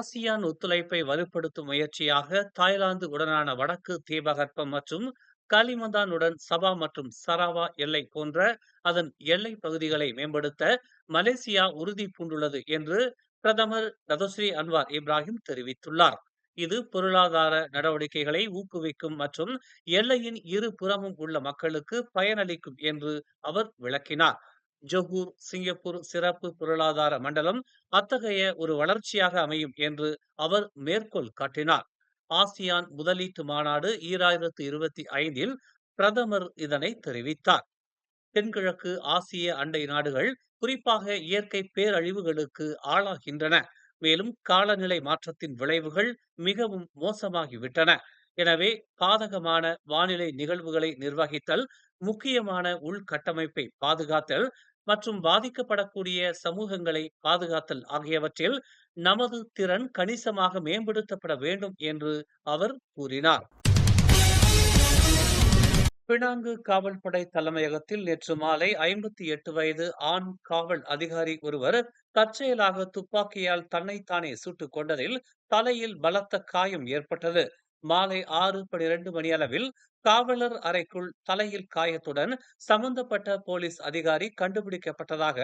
ASEAN ஒத்துழைப்பை வலுப்படுத்தும் முயற்சியாக தாய்லாந்து உடனான வடக்கு தீபகற்பம் மற்றும் காலிமந்தானுடன் சபா மற்றும் சராவா எல்லை போன்ற அதன் எல்லை பகுதிகளை மேம்படுத்த மலேசியா உறுதி பூண்டுள்ளது என்று பிரதமர் டதோஸ்ரீ அன்வார் இப்ராஹிம் தெரிவித்துள்ளார். இது பொருளாதார நடவடிக்கைகளை ஊக்குவிக்கும் மற்றும் எல்லையின் இரு புறமும் உள்ள மக்களுக்கு பயனளிக்கும் என்று அவர் விளக்கினார். ஜொகூர் சிங்கப்பூர் சிறப்பு பொருளாதார மண்டலம் அத்தகைய ஒரு வளர்ச்சியாக அமையும் என்று அவர் மேற்கோள் காட்டினார். ஆசியான் முதலீட்டு மாநாடு ஈராயிரத்து இருபத்தி ஐந்தில் பிரதமர் இதனை தெரிவித்தார். தென்கிழக்கு ஆசிய அண்டை நாடுகள் குறிப்பாக இயற்கை பேரழிவுகளுக்கு ஆளாகின்றன. மேலும் காலநிலை மாற்றத்தின் விளைவுகள் மிகவும் மோசமாகிவிட்டன. எனவே பாதகமான வானிலை நிகழ்வுகளை நிர்வகித்தல் முக்கியமான உள்கட்டமைப்பை பாதுகாத்தல் மற்றும் பாதிக்கப்படக்கூடிய சமூகங்களை பாதுகாத்தல் ஆகியவற்றில் நமது திறன் கணிசமாக மேம்படுத்தப்பட வேண்டும் என்று அவர் கூறினார். பினாங்கு காவல்படை தலைமையகத்தில் நேற்று மாலை ஐம்பத்தி எட்டு வயது ஆண் காவல் அதிகாரி ஒருவர் தற்செயலாக துப்பாக்கியால் தன்னைத்தானே சுட்டுக் கொண்டதில் தலையில் பலத்த காயம் ஏற்பட்டது. மாலை ஆறு பனிரெண்டு மணி அளவில் காவலர் அறைக்குள் தலையில் காயத்துடன் சம்பந்தப்பட்ட போலீஸ் அதிகாரி கண்டுபிடிக்கப்பட்டதாக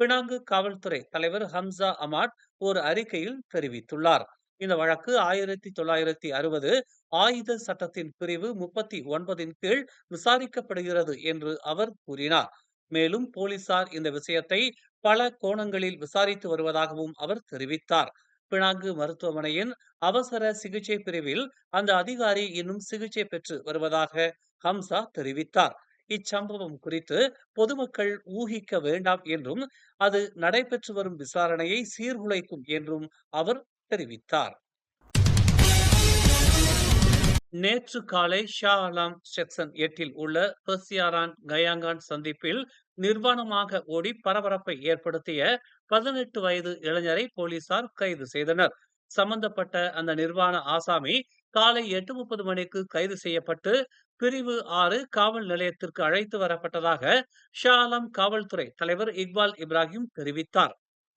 பினாங்கு காவல்துறை தலைவர் ஹம்சா அமாட் ஒரு அறிக்கையில் தெரிவித்துள்ளார். இந்த வழக்கு ஆயிரத்தி தொள்ளாயிரத்தி அறுபது ஆயுத சட்டத்தின் பிரிவு முப்பத்தி ஒன்பதின் கீழ் விசாரிக்கப்படுகிறது என்று அவர் கூறினார். மேலும் போலீசார் இந்த விஷயத்தை பல கோணங்களில் விசாரித்து வருவதாகவும் அவர் தெரிவித்தார். பினாங்கு மருத்துவமனையின் அவசர சிகிச்சை பிரிவில் அந்த அதிகாரி இன்னும் சிகிச்சை பெற்று வருவதாக ஹம்சா தெரிவித்தார். இச்சம்பவம் குறித்து பொதுமக்கள் ஊகிக்க வேண்டாம் என்றும் அது நடைபெற்று வரும் விசாரணையை சீர்குலைக்கும் என்றும் அவர் தெரிவித்தார். நேற்று காலை ஷா அலாம் செக்ஷன் எட்டில் உள்ள பெர்சியாரான் கயாங்கான் சந்திப்பில் நிர்வாணமாக ஓடி பரபரப்பை ஏற்படுத்திய பதினெட்டு வயது இளைஞரை போலீசார் கைது செய்தனர். சம்பந்தப்பட்ட அந்த நிர்வாண ஆசாமி காலை எட்டு முப்பது மணிக்கு கைது செய்யப்பட்டு பிரிவு ஆறு காவல் நிலையத்திற்கு அழைத்து வரப்பட்டதாக ஷாலம் காவல்துறை தலைவர் இக்பால் இப்ராஹிம் தெரிவித்தார்.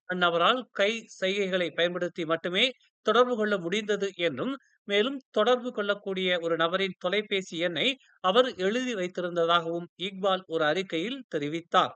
அந்நபரால் கை செய்கைகளை பயன்படுத்தி மட்டுமே தொடர்பு கொள்ள முடிந்தது என்றும் மேலும் தொடர்பு கொள்ளக்கூடிய ஒரு நபரின் தொலைபேசி எண்ணை அவர் எழுதி வைத்திருந்ததாகவும் இக்பால் ஒரு அறிக்கையில் தெரிவித்தார்.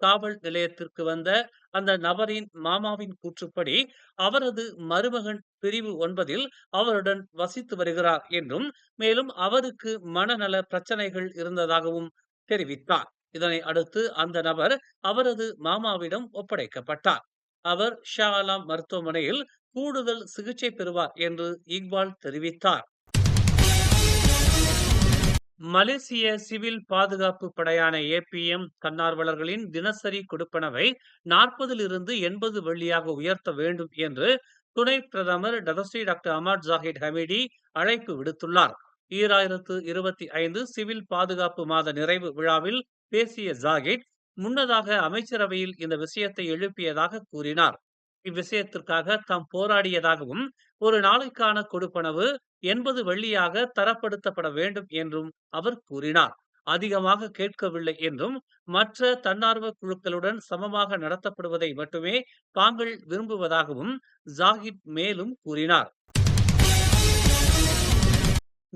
காவல் நிலையத்திற்கு வந்த அந்த நபரின் மாமாவின் கூற்றுப்படி அவரது மருமகன் பிரிவு ஒன்பதில் அவருடன் வசித்து வருகிறார் என்றும் மேலும் அவருக்கு மனநல பிரச்சனைகள் இருந்ததாகவும் தெரிவித்தார். இதனை அடுத்து அந்த நபர் அவரது மாமாவிடம் ஒப்படைக்கப்பட்டார். அவர் ஷா அலாம் மருத்துவமனையில் கூடுதல் சிகிச்சை பெறுவார் என்று இக்பால் தெரிவித்தார். மலேசிய சிவில் பாதுகாப்பு படையான ஏபிஎம் தன்னார்வலர்களின் தினசரி கொடுப்பனவை நாற்பதிலிருந்து எண்பது வெள்ளியாக உயர்த்த வேண்டும் என்று துணை பிரதமர் டதஸ்ரீ டாக்டர் அமர் ஜாஹித் ஹமீடி அழைப்பு விடுத்துள்ளார். ஈராயிரத்து இருபத்தி ஐந்து சிவில் பாதுகாப்பு மாத நிறைவு விழாவில் பேசிய ஜாகிட் முன்னதாக அமைச்சரவையில் இந்த விஷயத்தை எழுப்பியதாக கூறினார். இவ்விஷயத்திற்காக தாம் போராடியதாகவும் ஒரு நாளைக்கான கொடுப்பனவு எண்பது வெள்ளியாக தரப்படுத்தப்பட வேண்டும் என்றும் அவர் கூறினார். அதிகமாக கேட்கவில்லை என்றும் மற்ற தன்னார்வ குழுக்களுடன் சமமாக நடத்தப்படுவதை மட்டுமே தாங்கள் விரும்புவதாகவும் ஜாகித் மேலும் கூறினார்.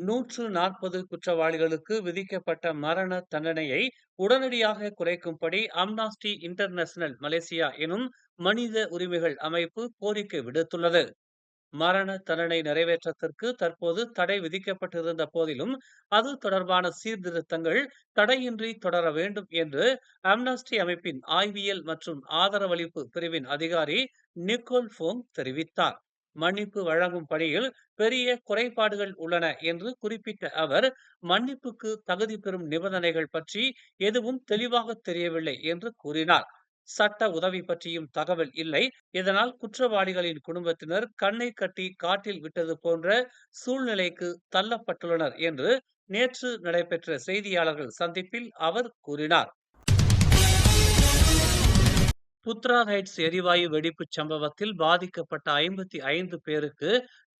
நூற்று நாற்பது குற்றவாளிகளுக்கு விதிக்கப்பட்ட மரண தண்டனையை உடனடியாக குறைக்கும்படி அம்னாஸ்டி இன்டர்நேஷனல் மலேசியா எனும் மனித உரிமைகள் அமைப்பு கோரிக்கை விடுத்துள்ளது. மரண தண்டனை நிறைவேற்றத்திற்கு தற்போது தடை விதிக்கப்பட்டிருந்த போதிலும் அது தொடர்பான சீர்திருத்தங்கள் தடையின்றி தொடர வேண்டும் என்று அம்னாஸ்டி அமைப்பின் ஆய்வியல் மற்றும் ஆதரவளிப்பு பிரிவின் அதிகாரி நிக்கோல் ஃபோங் தெரிவித்தார். மன்னிப்பு வழங்கும் பணியில் பெரிய குறைபாடுகள் உள்ளன என்று குறிப்பிட்ட அவர் மன்னிப்புக்கு தகுதி பெறும் நிபந்தனைகள் பற்றி எதுவும் தெளிவாக தெரியவில்லை என்று கூறினார். சட்ட உதவி பற்றியும் தகவல் இல்லை. இதனால் குற்றவாளிகளின் குடும்பத்தினர் கண்ணை கட்டி காட்டில் விட்டது போன்ற சூழ்நிலைக்கு தள்ளப்பட்டுள்ளனர் என்று நேற்று நடைபெற்ற செய்தியாளர்கள் சந்திப்பில் அவர் கூறினார். புத்ரா ஹைட்ஸ் எரிவாயு வெடிப்பு சம்பவத்தில் பாதிக்கப்பட்ட ஐம்பத்தி ஐந்து பேருக்கு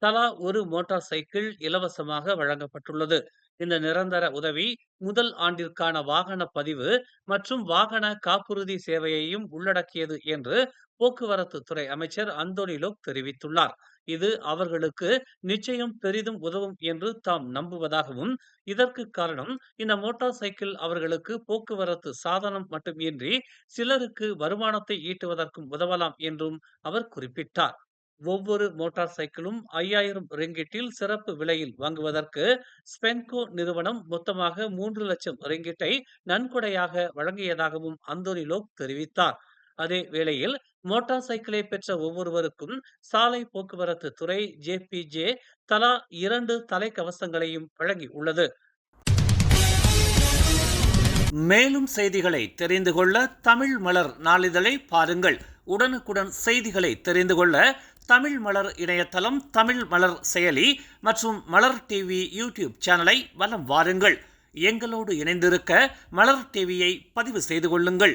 தலா ஒரு மோட்டார் சைக்கிள் இலவசமாக வழங்கப்பட்டுள்ளது. இந்த நிரந்தர உதவி முதல் ஆண்டிற்கான வாகன பதிவு மற்றும் வாகன காப்புறுதி சேவையையும் உள்ளடக்கியது என்று போக்குவரத்து துறை அமைச்சர் அந்தோனி லோக் தெரிவித்துள்ளார். இது அவர்களுக்கு நிச்சயம் பெரிதும் உதவும் என்று தாம் நம்புவதாகவும் இதற்கு காரணம் இந்த மோட்டார் சைக்கிள் அவர்களுக்கு போக்குவரத்து சாதனம் மட்டுமின்றி சிலருக்கு வருமானத்தை ஈட்டுவதற்கும் உதவலாம் என்றும் அவர் குறிப்பிட்டார். ஒவ்வொரு மோட்டார் சைக்கிளும் ஐயாயிரம் ரிங்கிட்டில் சிறப்பு விலையில் வாங்குவதற்கு ஸ்பென்கோ நிறுவனம் மொத்தமாக மூன்று லட்சம் ரிங்கிட்டை நன்கொடையாக வழங்கியதாகவும் அந்தோனி லோக் தெரிவித்தார். அதே வேளையில் மோட்டார் சைக்கிளை பெற்ற ஒவ்வொருவருக்கும் சாலை போக்குவரத்து துறை ஜேபிஜே தலா இரண்டு தலைக்கவசங்களையும் வழங்கி உள்ளது. மேலும் செய்திகளை தெரிந்து கொள்ள தமிழ் மலர் நாளிதழை பாருங்கள். உடனுக்குடன் செய்திகளை தெரிந்து கொள்ள தமிழ் மலர் இணையதளம் தமிழ் மலர் செயலி மற்றும் மலர் டிவி யூடியூப் சேனலை வலம் வாருங்கள். எங்களோடு இணைந்திருக்க மலர் டிவியை பதிவு செய்து கொள்ளுங்கள்.